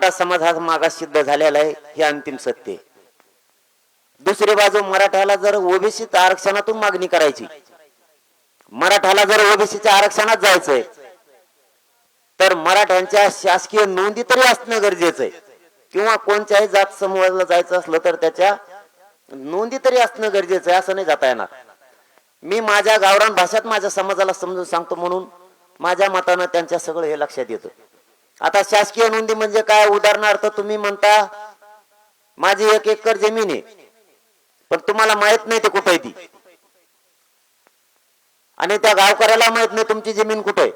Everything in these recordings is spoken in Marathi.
मराठा समाज हा मागास सिद्ध झालेला आहे हे अंतिम सत्य दुसरी बाजू मराठ्याला जर ओबीसी आरक्षणातून मागणी करायची मराठ्याला जर ओबीसीच्या आरक्षणात जायचंय तर मराठ्यांच्या शासकीय नोंदी तरी असणं गरजेचं आहे. किंवा कोणत्याही जात समूहाला जायचं असलं तर त्याच्या नोंदी तरी असणं गरजेचं आहे असं नाही जाता येणार. मी माझ्या गावरान भाषेत माझ्या समाजाला समजून सांगतो म्हणून माझ्या मतानं त्यांच्या सगळं हे लक्षात येतं. आता शासकीय नोंदी म्हणजे काय? उदाहरणार्थ तुम्ही म्हणता माझी एक एकर जमीन आहे पण तुम्हाला माहीत नाही ते कुठे आहे ती. आणि त्या गावकऱ्याला माहीत नाही तुमची जमीन कुठे आहे.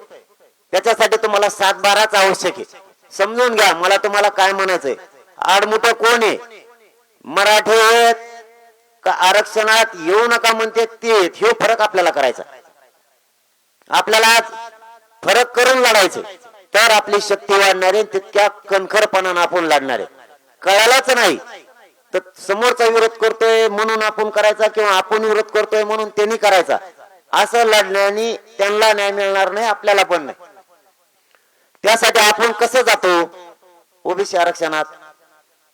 त्याच्यासाठी तुम्हाला सात बाराच आवश्यक आहे. समजून घ्या मला तुम्हाला काय म्हणायचंय. आडमुठ कोण आहे? मराठे आहेत का आरक्षणात? येऊ नका म्हणते ते हे फरक आपल्याला करायचा आपल्याला आज फरक करून लढायचं तर आपली शक्ती वाढणार आहे तितक्या कणखरपणानं आपण लढणार आहे. कळायलाच नाही. तर समोरचा विरोध करतोय म्हणून आपण करायचा किंवा आपण विरोध करतोय म्हणून त्यांनी करायचा. असं लढण्याने त्यांना न्याय मिळणार नाही आपल्याला पण नाही. त्यासाठी आपण कसं जातो? ओबीसी आरक्षणात.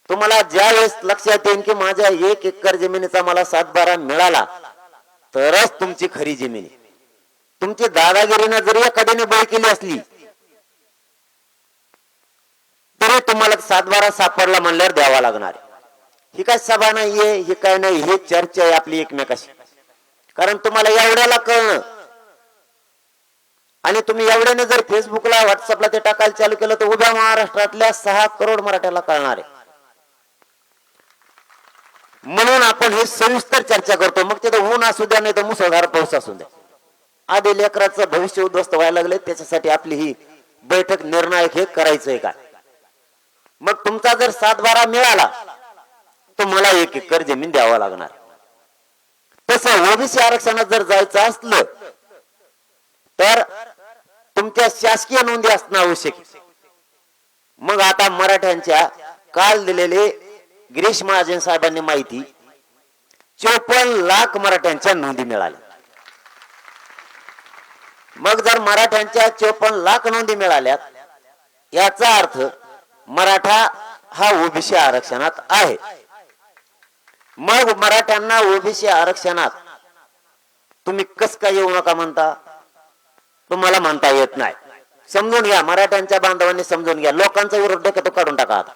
तुम्हाला ज्या वेळेस लक्षात येईल की माझ्या एक एकर जमिनीचा मला सातबारा मिळाला तरच तुमची खरी जमीन तुमची दादागिरीनं जरी एखाद्याने बळी केली असली तुम्हाला सातबारा सापडला म्हणल्यावर द्यावा लागणार. ही काय सभा नाहीये ही काय नाही हे चर्चा आहे आपली एकमेकाशी. कारण तुम्हाला एवढ्याला कळणं. आणि तुम्ही एवढ्याने जर फेसबुकला व्हॉट्सअपला ते टाकायला चालू केलं तर उभ्या महाराष्ट्रातल्या सहा करोड मराठ्याला कळणार आहे. म्हणून आपण हे सविस्तर चर्चा करतो. मग तिथं ऊन असू द्या नाही तर मुसळधार पाऊस असू द्या. आधी लेकराचं भविष्य उद्ध्वस्त व्हायला लागले त्याच्यासाठी आपली ही बैठक निर्णायक हे करायचंय का? मग तुमचा जर सात बारा मिळाला तर मला एक एकर जमीन द्यावा लागणार. तसं ओबीसी आरक्षणात जर जायचं असलं तर तुमच्या शासकीय नोंदी असणं आवश्यक मग आता मराठ्यांच्या काल दिलेले गिरीश महाजन साहेबांनी माहिती चोपन्न लाख मराठ्यांच्या नोंदी मिळाल्या. मग जर मराठ्यांच्या चोपन्न लाख नोंदी मिळाल्यात याचा अर्थ मराठा हा ओबीसी आरक्षणात आहे. मग मराठ्यांना ओबीसी आरक्षणात तुम्ही कस काय येऊ नका म्हणता? तुम्हाला म्हणता येत नाही. समजून घ्या मराठ्यांच्या बांधवांनी समजून घ्या. लोकांचा विरोध डोक्यात काढून टाका आता.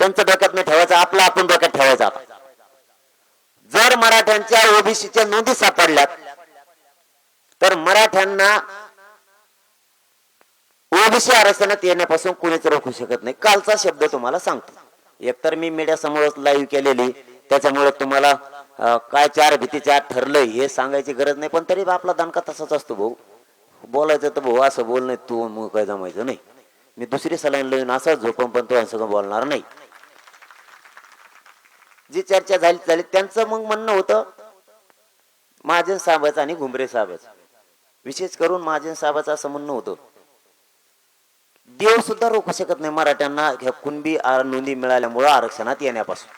त्यांचं डोक्यात नाही ठेवायचं आपला आपण डोक्यात ठेवायचा आता. जर मराठ्यांच्या ओबीसीच्या नोंदी सापडल्यात तर मराठ्यांना ओबीसी आरक्षणात येण्यापासून कुणीच रोखू शकत नाही. कालचा शब्द तुम्हाला सांगतो. एकतर मी मीडिया समोरच लाईव्ह केलेली त्याच्यामुळे तुम्हाला काय चार भीती चार ठरलंय हे सांगायची गरज नाही पण तरी बा आपला दणका तसाच असतो भाऊ. बोलायचं तर भाऊ असं बोल नाही तू मग काय जमायचं नाही. मी दुसरी सलाईन लावून असंच झोपून पण तो सगळं बोलणार नाही. जी चर्चा झाली झाली त्यांचं मग म्हणणं होतं महाजन साहेबाचं आणि घुमरे साहेबाचं. विशेष करून महाजन साहेबाचं असं म्हणणं होतं देव सुद्धा रोखू शकत नाही मराठ्यांना ह्या कुणबी नोंदी मिळाल्यामुळं आरक्षणात येण्यापासून.